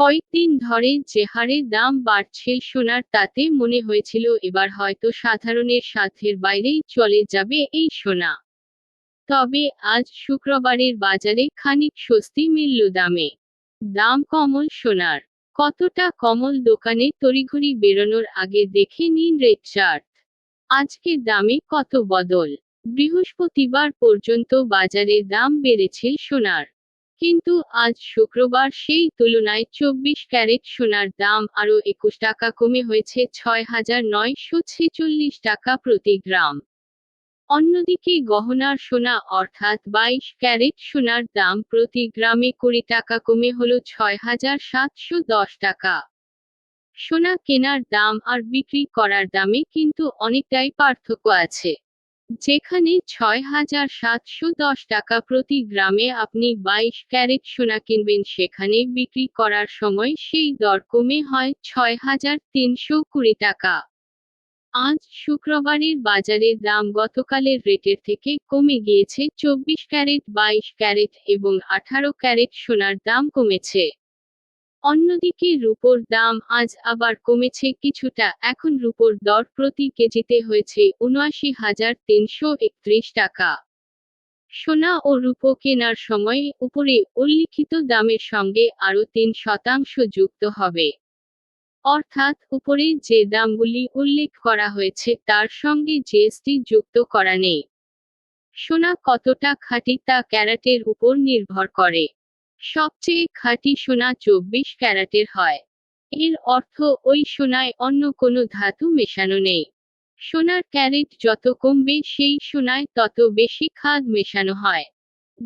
কয়েকদিন ধরে যে হারে দাম বাড়ছে সোনার, তাতে মনে হয়েছিল এবার হয়তো সাধারণের সাধ্যের বাইরেই চলে যাবে এই সোনা। তবে আজ শুক্রবারের বাজারে খানিক স্বস্তি মিলল দামে। দাম কমল সোনার। কতটা কমল দোকানে তড়িঘড়ি বেরোনোর আগে দেখে নিন রেট চার্ট। আজকের দামে কত বদল। বৃহস্পতিবার পর্যন্ত বাজারে দাম বেড়েছে সোনার। কিন্তু আজ শুক্রবার সেই তুলনায় চব্বিশ ক্যারেট সোনার দাম আরও একুশ টাকা কমে হয়েছে ছয় হাজার নয়শো ছেচল্লিশ টাকা প্রতি গ্রাম। অন্যদিকে গহনার সোনা অর্থাৎ বাইশ ক্যারেট সোনার দাম প্রতি গ্রামে কুড়ি টাকা কমে হলো ছয় হাজার সাতশো দশ টাকা। সোনা কেনার দাম আর বিক্রি করার দামে কিন্তু অনেকটাই পার্থক্য আছে। যেখানে ছয় হাজার সাতশো দশ টাকা প্রতি গ্রামে আপনি বাইশ ক্যারেট সোনা কিনবেন, সেখানে বিক্রি করার সময় সেই দর কমে হয় ছয় হাজার তিনশো কুড়ি টাকা। আজ শুক্রবারের বাজারের দাম গতকালের রেটের থেকে কমে গিয়েছে চব্বিশ ক্যারেট, বাইশ ক্যারেট এবং আঠারো ক্যারেট সোনার দাম কমেছে। অন্যদিকে রুপোর দাম আজ আবার কমেছে কিছুটা। এখন রুপোর দর প্রতি কেজিতে হয়েছে উনআশি হাজার তিনশো একত্রিশ টাকা। সোনা ও রূপো কেনার সময় উপরে উল্লিখিত দামের সঙ্গে আরও তিন শতাংশ যুক্ত হবে। অর্থাৎ উপরে যে দামগুলি উল্লেখ করা হয়েছে তার সঙ্গে জিএসটি যুক্ত করা নেই। সোনা কতটা খাঁটি তা ক্যারাটের উপর নির্ভর করে। সবচেয়ে খাঁটি সোনা চব্বিশ ক্যারাটের হয়। এর অর্থ ওই সোনায় অন্য কোনো ধাতু মেশানো নেই। সোনার ক্যারেট যত কমবে সেই সোনায় তত বেশি খাদ মেশানো হয়।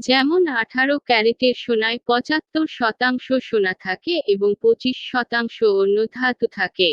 যেমন আঠারো ক্যারেটের সোনায় পঁচাত্তর শতাংশ সোনা থাকে এবং পঁচিশ শতাংশ অন্য ধাতু থাকে।